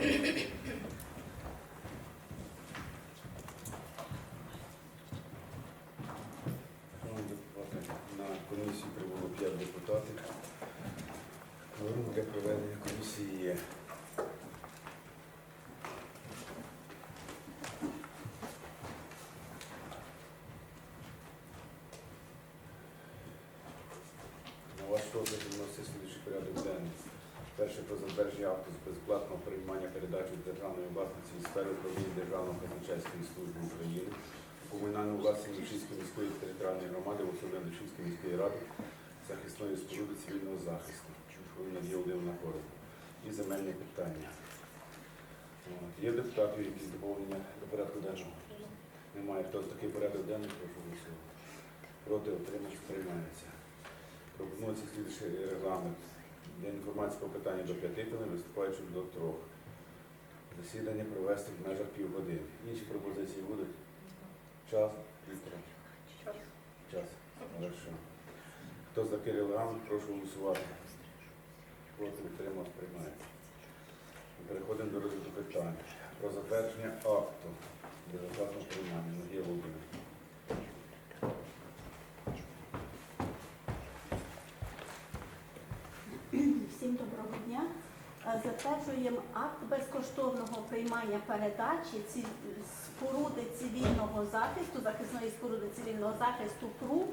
На комісію прибуло 5 депутатів. Кворум для проведення комісії є. На ваш розгляд вноситься слідчий порядок денний. Перше про затвердження акту з безплатного приймання передачі державної власності від сфери управління Державної казначейської служби України комунальну власність Лучинської міської територіальної громади в особі Лучинської міської ради захисної споруди цивільного захисту. Чухові Надія Володимирівна Корова. І земельні питання. Є депутатів якісь доповнення до порядку денного? Немає. Хто такий порядок денний, прошу голосувати. Проти отримач приймається. Пропонується слідчий регламент. Для інформації по питанню до 5 хвилин, виступаючи до 3. Засідання провести в межах півгодини. Інші пропозиції будуть? Час? Півтора. Час. Хорошо. Хто за такий регламент, прошу голосувати. Проти утримав приймається. Переходимо до розгляду питань. Про затвердження акту безоплатного приймання. Надія Володимирівна. Всім доброго дня. Е, Затверджуємо акт безкоштовного приймання передачі ці споруди цивільного захисту, захисної споруди цивільного захисту ПРУ,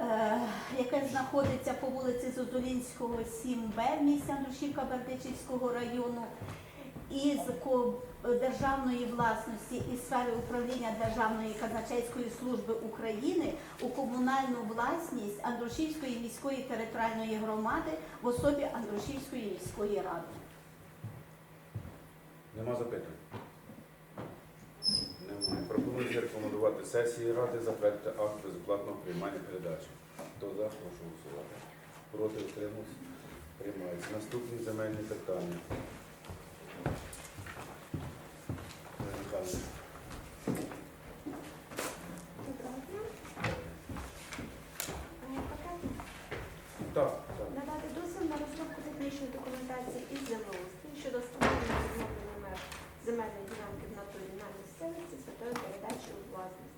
е, яке знаходиться по вулиці Зозулінського, 7Б місця Нушівка Бердичівського району, із державної власності і сфери управління Державної казначейської служби України у комунальну власність Андрушівської міської територіальної громади в особі Андрушівської міської ради. Нема запитань? Немає. Пропонується рекомендувати сесії Ради затвердити акт безоплатного приймання передачі. Хто за, прошу голосувати. Проти утримався? Приймається. Наступні земельні питання. Олег Михайлович. Так, так. Надати дозвіл на розробку технічної документації із землеустрою щодо встановлення відновлення меж земельної ділянки в натурі на місцевості з метою передачі у власність.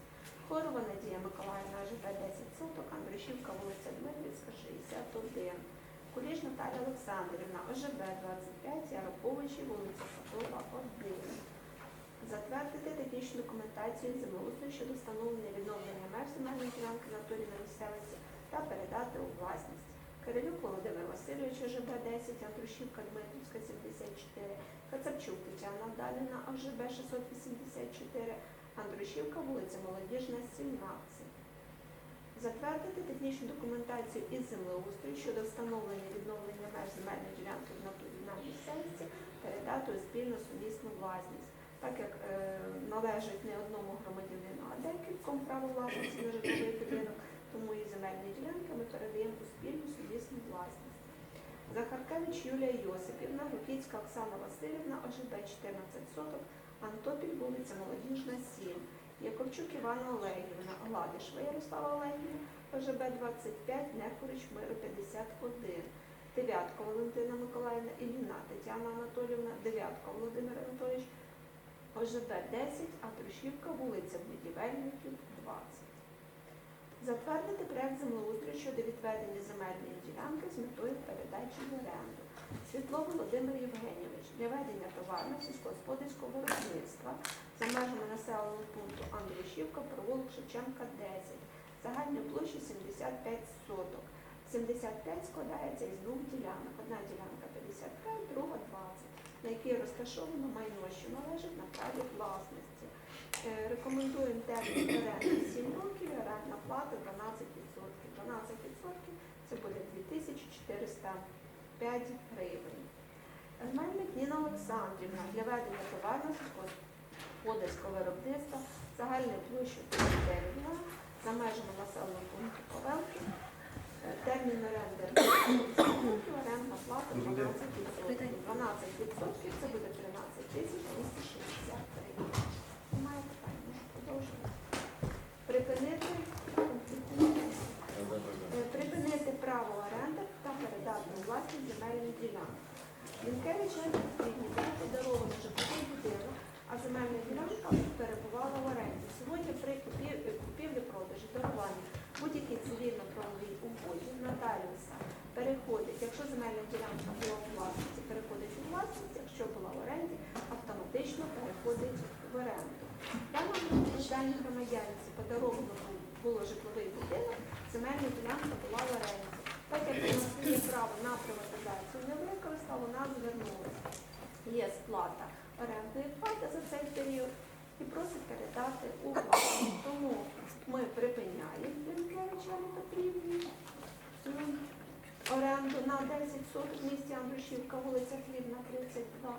Хорова Надія Миколаївна ЖБ 10 соток, Андрушівка, вулиця Дмитрівська, 61. Куліш Наталя Олександрівна, ОЖБ 25, Яроповичі, вулиця Садова, 1. Затвердити технічну документацію землеустрою щодо встановлення відновлення меж земельної ділянки в натурі на місцевості та передати у власність. Кирилюк Володимир Васильович, ОЖБ 10, Андрушівка, Дмитрівська, 74, Кацапчук Тетяна Вдаліна, ОЖБ 684, Андрушівка, вулиця Молодіжна, 17. Затвердити технічну документацію із землеустрою щодо встановлення відновлення меж земельної ділянки натурі на місцевості, передати у спільну сумісну власність. Так як е, належить не одному громадянину, а декільком право власності на житловий будинок, тому і земельні ділянки ми передаємо у спільну сумісну власність. Захаркевич Юлія Йосипівна, Рукіцька Оксана Васильівна, ОЖБ 14 соток, Антопіль, вулиця Молодіжна, 7. Яковчук Івана Олегівна, Гладишва Ярослава Олегівна, ОЖБ 25, Нехорич, Миру 51. Дев'ятка Валентина Миколаївна, Ілліна Тетяна Анатолівна, Дев'ятка Володимир Анатолійович, ОЖБ 10, а Трушівка, вулиця Будівельників, 20. Затвердити проект землеустрою щодо відведення земельної ділянки з метою передачі в оренду. Світло Володимир Євгенійович для ведення товарного сільськогосподарського виробництва за межами населеного пункту Андрушівка, провулок Шевченка 10, загальної площі 75 соток. 75 складається із двох ділянок. Одна ділянка 55, друга 20, на якій розташовано майно, що належить на праві власності. Е, Рекомендуємо термін оренди 7 років, орендна плата 12%. 12% це буде 2405 гривень. Мельник Ніна Олександрівна для ведення товарного сільськогосподарського виробництва загальною площею 59 га за межами населеного пункту Ковелки. Е, Термін оренди 12 орендна плата 12%. 12% це буде 13 тисяч 260 гривень. Немає питань, можу продовжувати. Припинити, е, припинити право оренди та передати у власність земельну ділянку. Не потрібні, було житловий будинок, а земельна ділянка перебувала в оренді. Сьогодні при купівлі-продажі, даруванні будь-якій цивільно-правовій угоді нотаріуса переходить, якщо земельна ділянка була у власності, переходить у власність, якщо була в оренді, автоматично переходить в оренду. Даному даній громадянці подаровано було житловий будинок, земельна ділянка була в оренді. Так як у нас є право на приватизацію не використала, вона звернулася. Є сплата орендної плати за цей період і просить передати у власність. Тому ми припиняємо Лінкевича Петрівні оренду на 10 соток в місті Андрушівка, вулиця Хлібна, 32.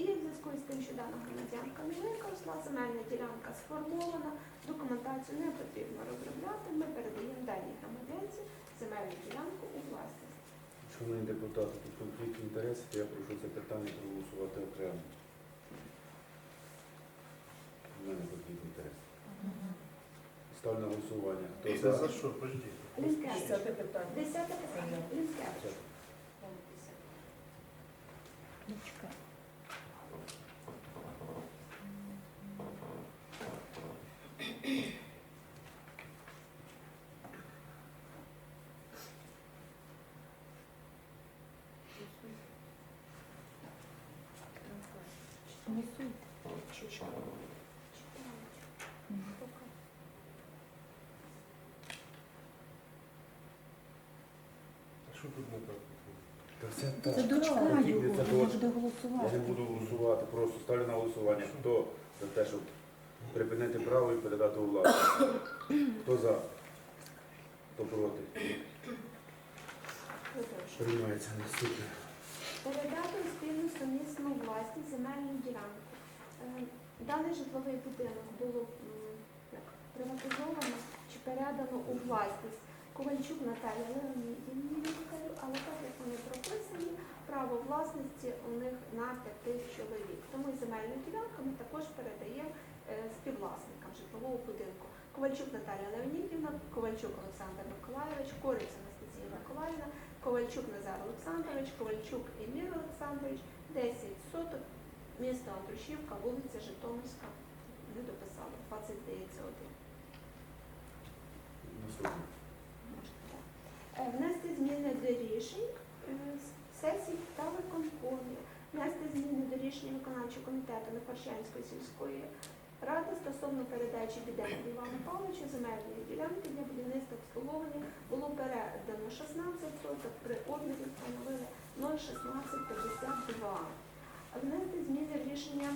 І в зв'язку з тим, що дана громадянка не використала, земельна ділянка сформована, документацію не потрібно розробляти, ми передаємо даній громадянці земельну ділянку у власність. Шановні депутати, тут конфлікт інтересів, я прошу це питання проголосувати окремо. Ставлю на голосування. Хто Це за? за що? Лінкевич. Десяте питання. Десяте питання. Лінкевич. А що тут не так? Та все так. Це дочка Це його, дочка. вона буде Я не голосувати. буду голосувати, просто ставлю на голосування. Хто за те, щоб припинити право і передати у власність? Хто за? Хто проти? Приймається наступне. Передати у спільну сумісну власність земельну ділянку. Е, Даний житловий будинок було м, як, приватизовано чи передано у власність Ковальчук Наталії Леонідівні лікарю, але так як вони прописані, право власності у них на п'яти чоловік. Тому і земельну ділянку ми також передаємо е, співвласникам житлового будинку. Ковальчук Наталія Леонідівна, Ковальчук Олександр Миколайович, Кориця Анастасія Миколаївна, Ковальчук Назар Олександрович, Ковальчук Емір Олександрович, 10 соток, місто Андрушівка, вулиця Житомирська. Не дописали, 20 здається один. Е, Внести зміни до рішень е, сесій та виконкомів, внести зміни до рішення виконавчого комітету Нефарщанської сільської ради стосовно передачі Біденку Івану Павловичу земельної ділянки для будівництва обслуговування. Було передано 16 соток, при обмірі встановили 0,1652. Внести зміни рішення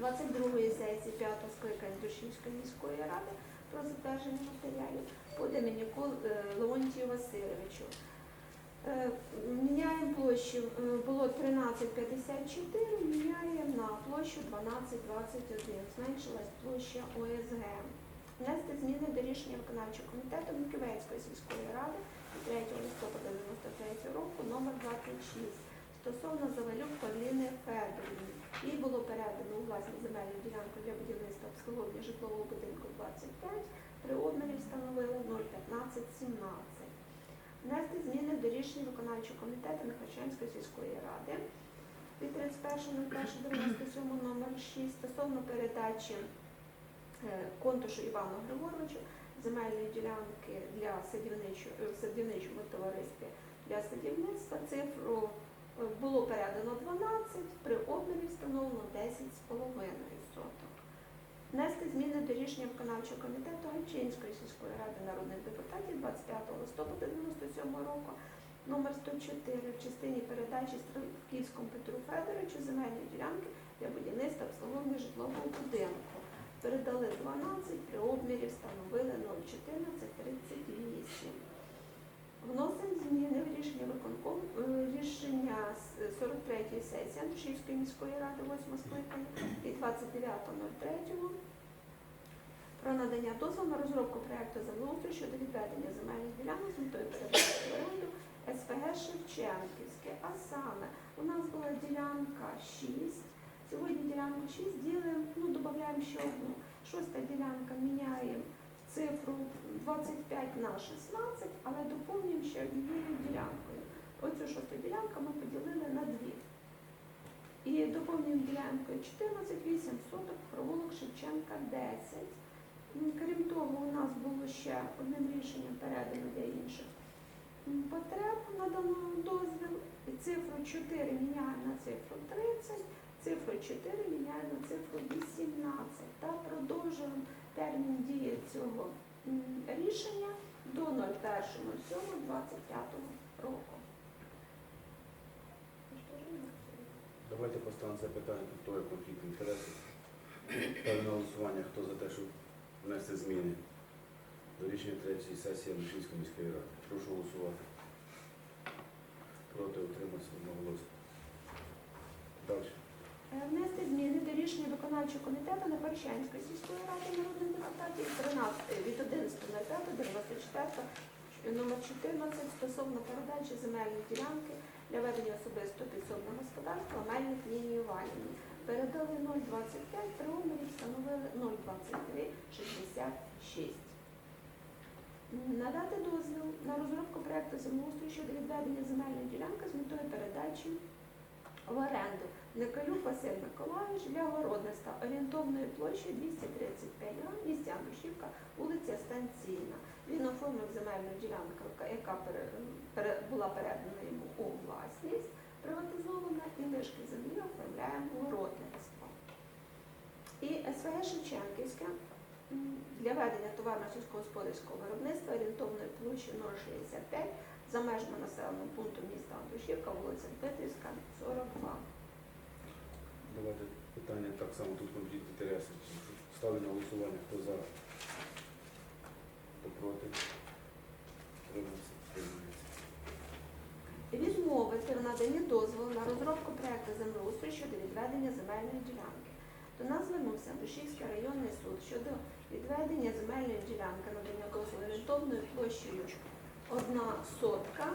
22-ї сесії 5-го скликання Душівської міської ради про затвердження матеріалів по Демініку е, Леонтію Васильовичу. Е, Міняємо площу, е, було 13,54, міняємо на площу 12,21, зменшилась площа ОСГ. Внести зміни до рішення виконавчого комітету Миківецької сільської ради 3 листопада 93 року номер 26 стосовно Завалюк Павліни Федорівни. Їй було передано у власність земельну ділянку для будівництва обслуговування житлового будинку 25, при обмірі встановили 0,1517. Внести зміни до рішення виконавчого комітету Михайлівської сільської ради від 31.01.97 номер 6 стосовно передачі е, контушу Івану Григоровичу земельної ділянки для е, садівничому товаристві для садівництва. Цифру е, було передано 12, при обмірі встановлено 10,5 соток. Внести зміни до рішення виконавчого комітету Гальчинської сільської ради народних депутатів 25 листопада 97 року номер 104 в частині передачі Строківському Петру Федоровичу земельної ділянки для будівництва обслуговування житлового будинку. Передали 12, при обмірі встановили 0,1438. Вносимо зміни в рішення виконкому е, рішення 43-ї сесії Антошівської міської ради 8 скликання від 29.03 про надання дозволу на розробку проекту землеустрою щодо відведення земельних ділянок з метою передачі СПГ Шевченківське. А саме у нас була ділянка 6. Сьогодні ділянку 6 ділимо, ну додаємо ще одну. Шоста ділянка міняємо цифру 25 на 16, але доповнюємо ще однією ділянкою. Оцю шосту ділянку ми поділили на дві. І доповнюємо ділянкою 14,8 соток, провулок Шевченка 10. Крім того, у нас було ще одним рішенням передано для інших потреб надано дозвіл. Цифру 4 міняємо на цифру 30, цифру 4 міняємо на цифру 18 та продовжуємо термін дії цього рішення до 01.07.25 року. Давайте поставимо це питання, тут то є конфлікт інтересів. На голосування, хто за те, щоб внести зміни до рішення третьої сесії Лишинської міської ради. Прошу голосувати. Проти утриматися одноголосно. Далі. Е, Внести зміни до рішення виконавчого комітету Напарщанської сільської ради народних депутатів 13 від 11.05.94 номер 14 стосовно передачі земельної ділянки для ведення особистого підсобного господарства Мельник Ніні Іванівні. Передали 0,25, при встановили 0,23, 66. Надати дозвіл на розробку проекту землеустрою щодо відведення земельної ділянки з метою передачі в оренду Николюк Василь Миколаївич для городництва орієнтовною площею 235 га, місті Андрушівка, вулиця Станційна. Він оформив земельну ділянку, яка- була передана йому у власність, приватизована, і лишки землі оформляємо городництво. І СВГ Шевченківська м, для ведення товарно-сільськогосподарського виробництва орієнтовною площею 065 за межами населеного пункту міста Андрушівка, вулиця Дмитрівська, 42. Давайте питання так само тут конфлікт інтересів. Ставлю на голосування, хто за, хто проти. Приймається. Відмовити в наданні дозволу на розробку проекту землеустрою щодо відведення земельної ділянки. До нас звернувся Душівський районний суд щодо відведення земельної ділянки надання дозволу орієнтовною площею одна сотка.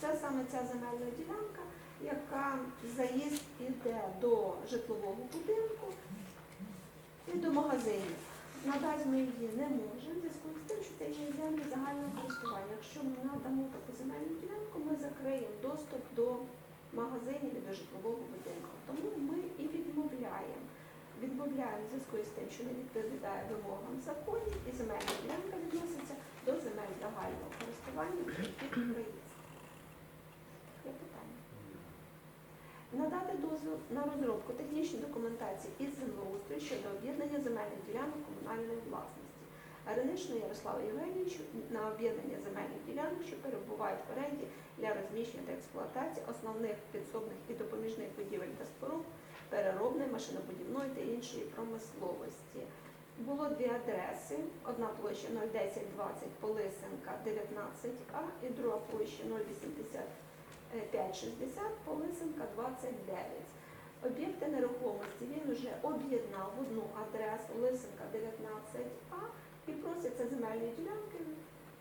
Це саме ця земельна ділянка, яка заїзд іде до житлового будинку і до магазинів. Надати ми її не можемо, в зв'язку з тим, що це є землі загального користування. Якщо ми надамо таку земельну ділянку, ми закриємо доступ до магазинів і до житлового будинку. Тому ми і відмовляємо. Відмовляємо в зв'язку з тим, що не відповідає вимогам законів, і земельна ділянка відноситься загального користування підприємств. Є питання? Надати дозвіл на розробку технічної документації із землеустрою щодо об'єднання земельних ділянок комунальної власності. Ареничного Ярослава Євгенійовичу на об'єднання земельних ділянок, що перебувають в оренді для розміщення та експлуатації основних підсобних і допоміжних будівель та споруд, переробної, машинобудівної та іншої промисловості. Було дві адреси. Одна площа 01020 Полисенка 19А і друга площа 080 560, Полисенка 29. Об'єкти нерухомості він вже об'єднав в одну адресу Лисенка 19А і просяться земельні ділянки.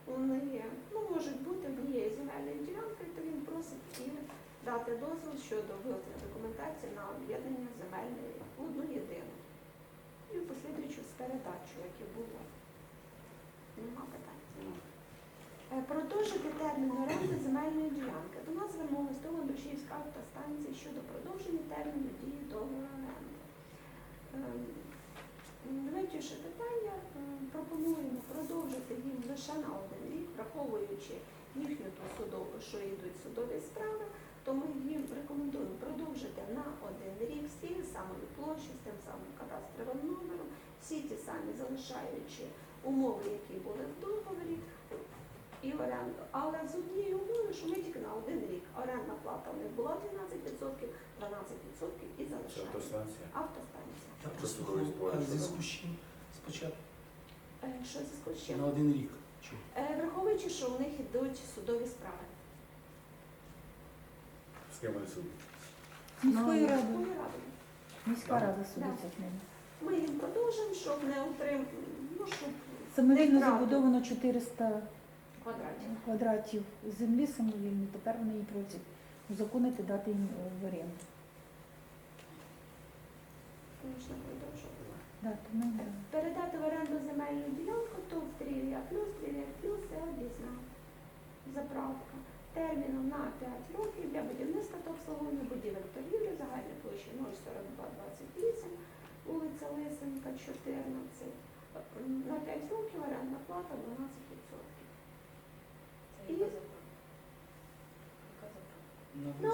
Вони ну, можуть бути однією земельною ділянкою, то він просить і дати дозвіл щодо виготовлення документації на об'єднання земельної в одну єдину. І в послідуючу з передачу, як і було. Нема питань. Е, Продовжити термін оренди земельної ділянки. До нас звернулася до Андрушівська автостанція щодо продовження терміну дії договору оренди. Ем, питання, ем, пропонуємо продовжити їм лише на один рік, враховуючи їхню ту судову, що йдуть судові справи, то ми їм рекомендуємо продовжити на один рік з тією самою площею, з тим самим кадастровим номером, всі ті самі залишаючи умови, які були в договорі, і оренду. Але з однією умовою, що ми тільки на один рік. Орендна плата у них була 12%, 12% і Це залишаємо. автостанція. Автостанція. Просто в зв'язку з чим спочатку Е, Що зі з на один рік. Е, Враховуючи, що у них йдуть судові справи. З ким вони судять? Міською Ну, радою. Міською. Міська Так. рада судиться з ними. Ми їм продовжимо, щоб не отримати, ну, щоб Самовільно Неправда. забудовано 400 квадратів. квадратів землі самовільно. Тепер вони її просять узаконити, дати їм е, в оренду. Можна продовжувати. Да, тому, да. Передати в оренду земельну ділянку, то в Трілія плюс, Трілія плюс це об'їзна заправка. Терміном на 5 років для будівництва та обслуговування будівель торгівлі загальної площі 04228, вулиця Лисенка, 14. На 5 років орендна плата 12%. І на.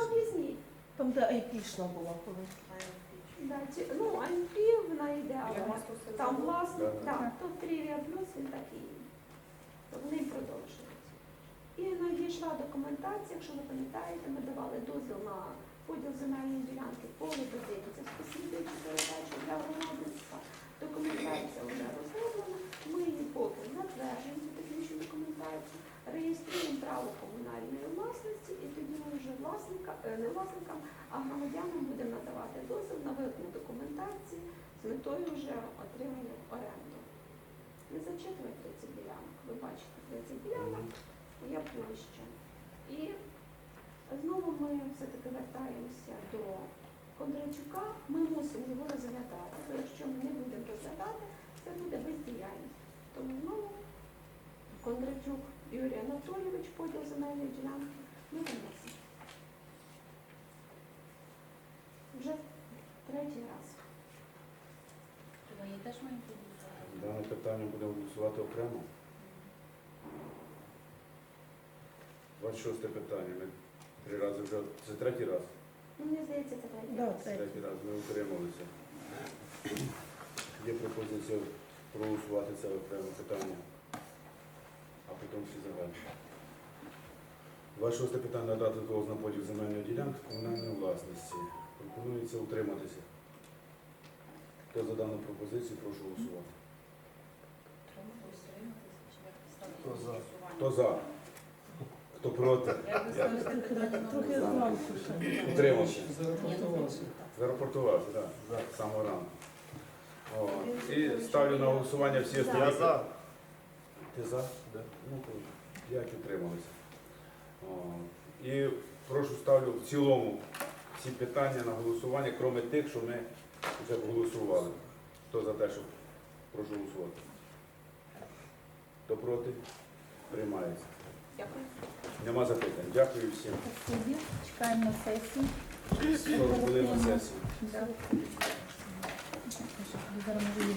Там, де айпішна була колись. Да, ці- ну, АНП, вона йде, але там власник, Да. так, то Трівія плюс він такий. То вони й продовжують. І надійшла документація, якщо ви пам'ятаєте, ми давали дозвіл на поділ земельної ділянки будинця з послідуючою передачою для громадництва. Документація вже розроблена. Ми її поки затверджуємо цю технічну документацію, реєструємо право комунальної власності і тоді ми вже власника, е, не власникам, а громадянам будемо надавати дозвіл на виконання документації з метою вже отримання оренду. Не зачитують 30 ділянок. Ви бачите 30 ділянок, є площа. І знову ми все-таки вертаємося до Кондрачука. Ми мусимо його розглядати. Бо якщо ми не будемо розглядати, це буде бездіяльність. Тому знову Кондрачук Юрій Анатолійович, поділ земельної ділянки, ми виносимо. Вже третій раз. Дане питання будемо голосувати окремо. 26 питання. Ми три рази вже. Це третій раз. Ну, мені здається, це третій Да, раз. Третій раз ми утрималися. Є пропозиція проголосувати це окреме питання, а потім всі загальні. 26 питання надати дозвіл на поділ земельної ділянки комунальної власності. Пропонується утриматися. Хто за дану пропозицію, прошу голосувати. Хто за? Хто за? Хто проти? Трохи зранку ще. Утримався. Зарапортувався. Зарапортувався, так. З самого ранку. О, і ставлю на голосування всі За. Ти за? Ну, то як утрималися. О, і прошу ставлю в цілому всі питання на голосування, крім тих, що ми вже голосували. Хто за те, щоб прошу голосувати? Хто проти? Приймається. Дякую. Нема запитань. Дякую всім. Спасибі. чекаємо на сесію. 40 хвилин на сесію. Да. Зараз її